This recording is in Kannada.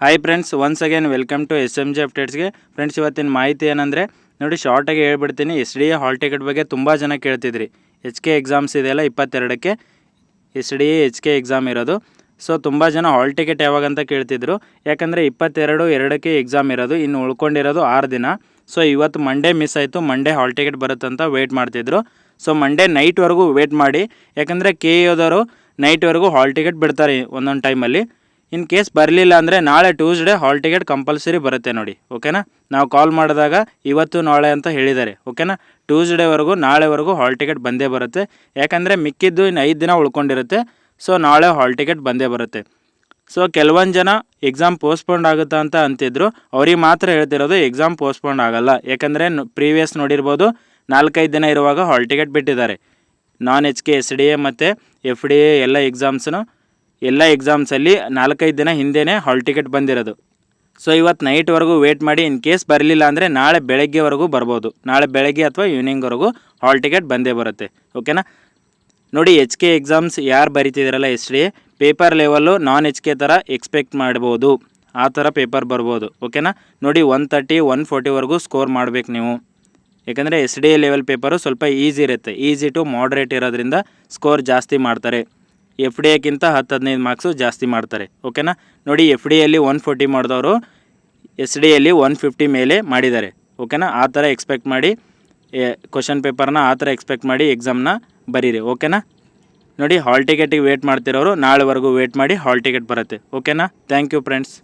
Hi friends once again welcome to S M G ಅಪ್ಡೇಟ್ಸ್ಗೆ friends ಇವತ್ತಿನ ಮಾಹಿತಿ ಏನಂದರೆ, ನೋಡಿ ಶಾರ್ಟಾಗಿ ಹೇಳ್ಬಿಡ್ತೀನಿ. S D A hall ticket ಬಗ್ಗೆ ತುಂಬ ಜನ ಕೇಳ್ತಿದ್ರಿ. ಎಚ್ ಕೆ ಎಕ್ಸಾಮ್ಸ್ ಇದೆಯಲ್ಲ ಇಪ್ಪತ್ತೆರಡಕ್ಕೆ. S D A H K exam ಇರೋದು. ಸೊ ತುಂಬ ಜನ ಹಾಲ್ ಟಿಕೆಟ್ ಯಾವಾಗ ಅಂತ ಕೇಳ್ತಿದ್ರು. ಯಾಕಂದರೆ ಇಪ್ಪತ್ತೆರಡು, ಎರಡಕ್ಕೆ ಎಕ್ಸಾಮ್ ಇರೋದು. ಇನ್ನು ಉಳ್ಕೊಂಡಿರೋದು ಆರು ದಿನ. ಸೊ ಇವತ್ತು ಮಂಡೇ ಮಿಸ್ ಆಯಿತು. ಮಂಡೇ ಹಾಲ್ ಟಿಕೆಟ್ ಬರುತ್ತಂತ ವೆಯ್ಟ್ ಮಾಡ್ತಿದ್ರು. ಸೊ ಮಂಡೇ ನೈಟ್ವರೆಗೂ ವೆಯ್ಟ್ ಮಾಡಿ. ಯಾಕಂದರೆ ಕೆ ಇರೋದವರು ನೈಟ್ವರೆಗೂ ಹಾಲ್ ಟಿಕೆಟ್ ಬಿಡ್ತಾರೆ ಒಂದೊಂದು ಟೈಮಲ್ಲಿ ಇನ್ ಕೇಸ್ ಬರಲಿಲ್ಲ ಅಂದರೆ ನಾಳೆ ಟ್ಯೂಸ್ಡೇ ಹಾಲ್ ಟಿಕೆಟ್ ಕಂಪಲ್ಸರಿ ಬರುತ್ತೆ ನೋಡಿ, ಓಕೆನಾ? ನಾವು ಕಾಲ್ ಮಾಡಿದಾಗ ಇವತ್ತು ನಾಳೆ ಅಂತ ಹೇಳಿದ್ದಾರೆ, ಓಕೆನಾ? ಟ್ಯೂಸ್ಡೇವರೆಗೂ, ನಾಳೆವರೆಗೂ ಹಾಲ್ ಟಿಕೆಟ್ ಬಂದೇ ಬರುತ್ತೆ. ಯಾಕಂದರೆ ಮಿಕ್ಕಿದ್ದು ಇನ್ನು ಐದು ದಿನ ಉಳ್ಕೊಂಡಿರುತ್ತೆ. ಸೊ, ನಾಳೆ ಹಾಲ್ ಟಿಕೆಟ್ ಬಂದೇ ಬರುತ್ತೆ. ಸೊ, ಕೆಲವೊಂದು ಜನ ಎಕ್ಸಾಮ್ ಪೋಸ್ಟ್ಪೋಂಡ್ ಆಗುತ್ತಾ ಅಂತ ಅಂತಿದ್ರು. ಅವ್ರಿಗೆ ಮಾತ್ರ ಹೇಳ್ತಿರೋದು ಎಕ್ಸಾಮ್ ಪೋಸ್ಟ್ಪೋಂಡ್ ಆಗಲ್ಲ. ಯಾಕಂದರೆ ಪ್ರೀವಿಯಸ್ ನೋಡಿರ್ಬೋದು, ನಾಲ್ಕೈದು ದಿನ ಇರುವಾಗ ಹಾಲ್ ಟಿಕೆಟ್ ಬಿಟ್ಟಿದ್ದಾರೆ. Non H K S D A ಮತ್ತು ಎಫ್ ಡಿ ಎ ಎಲ್ಲ ಎಕ್ಸಾಮ್ಸ್ನು ಎಲ್ಲ ಎಕ್ಸಾಮ್ಸಲ್ಲಿ ನಾಲ್ಕೈದು ದಿನ ಹಿಂದೆಯೇ ಹಾಲ್ ಟಿಕೆಟ್ ಬಂದಿರೋದು. ಸೊ ಇವತ್ತು ನೈಟ್ವರೆಗೂ ವೇಟ್ ಮಾಡಿ ಇನ್ ಕೇಸ್ ಬರಲಿಲ್ಲ ಅಂದರೆ ನಾಳೆ ಬೆಳಗ್ಗೆವರೆಗೂ ಬರ್ಬೋದು. ನಾಳೆ ಬೆಳಗ್ಗೆ ಅಥವಾ ಈವ್ನಿಂಗ್ವರೆಗೂ ಹಾಲ್ ಟಿಕೆಟ್ ಬಂದೇ ಬರುತ್ತೆ. ಓಕೆನಾ ನೋಡಿ ಎಚ್ ಕೆ ಎಕ್ಸಾಮ್ಸ್ ಯಾರು ಬರಿತಿದ್ದೀರಲ್ಲ S D paper level non H K ಥರ ಎಕ್ಸ್ಪೆಕ್ಟ್ ಮಾಡ್ಬೋದು. ಆ ಥರ ಪೇಪರ್ ಬರ್ಬೋದು. ಓಕೆನಾ ನೋಡಿ ಒನ್ ತರ್ಟಿ ಒನ್ ಫೋರ್ಟಿವರೆಗೂ ಸ್ಕೋರ್ ಮಾಡಬೇಕು ನೀವು. ಯಾಕಂದರೆ S D A level paper ಸ್ವಲ್ಪ ಈಸಿ ಇರುತ್ತೆ. ಈಸಿ ಟು ಮಾಡ್ರೇಟ್ ಇರೋದ್ರಿಂದ ಸ್ಕೋರ್ ಜಾಸ್ತಿ ಮಾಡ್ತಾರೆ. ಎಫ್ ಡಿ ಎಕ್ಕಿಂತ ಹತ್ತು ಹದಿನೈದು ಮಾರ್ಕ್ಸು ಜಾಸ್ತಿ ಮಾಡ್ತಾರೆ ಓಕೆನಾ ನೋಡಿ, ಎಫ್ ಡಿಯಲ್ಲಿ ಒನ್ ಫೋರ್ಟಿ ಮಾಡಿದವರು, ಎಸ್ ಡಿ ಎಲ್ಲಿ ಒನ್ ಫಿಫ್ಟಿ ಮೇಲೆ ಮಾಡಿದ್ದಾರೆ ಓಕೆನಾ ಆ ಥರ ಎಕ್ಸ್ಪೆಕ್ಟ್ ಮಾಡಿ ಕ್ವಶನ್ ಪೇಪರ್ನ ಆ ಥರ ಎಕ್ಸ್ಪೆಕ್ಟ್ ಮಾಡಿ ಎಕ್ಸಾಮ್ನ ಬರೀರಿ ಓಕೆನಾ ನೋಡಿ ಹಾಲ್ ಟಿಕೆಟಿಗೆ ವೇಟ್ ಮಾಡ್ತಿರೋರು, ನಾಳೆವರೆಗೂ ವೇಟ್ ಮಾಡಿ ಹಾಲ್ ಟಿಕೆಟ್ ಬರುತ್ತೆ ಓಕೆನಾ ಥ್ಯಾಂಕ್ ಯು ಫ್ರೆಂಡ್ಸ್